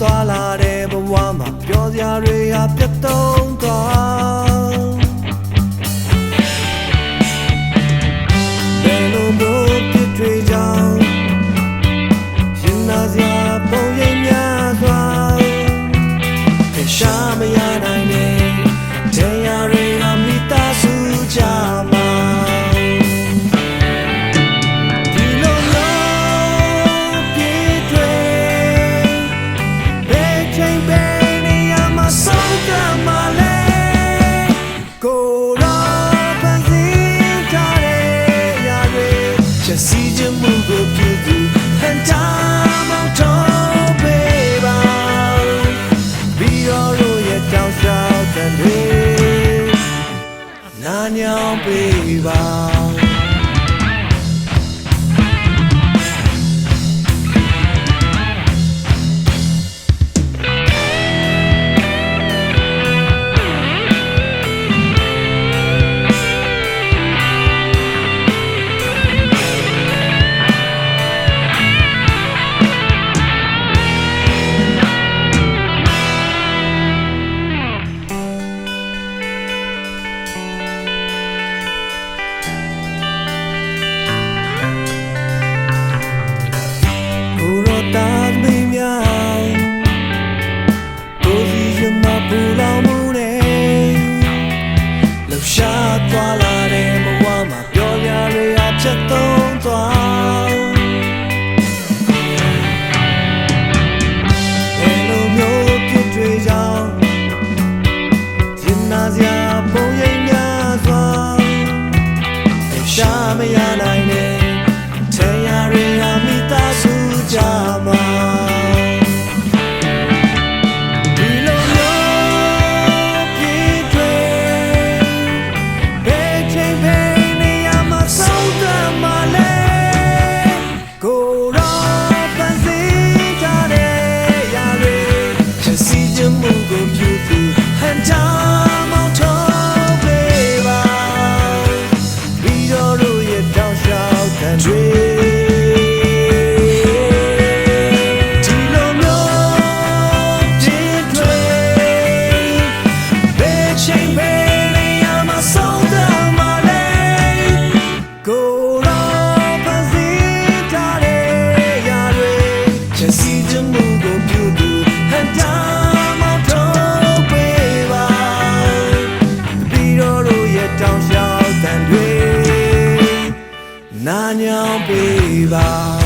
သွားလာတဲ့ဘဝမှာပျော်စရာတွေဟာပြတ်တုံးသွား 的世界某个片段，很大毛头背包，比我路也高少感觉，那鸟背包。 မရနိုင်နဲ့ နာညောင်းပေးပါ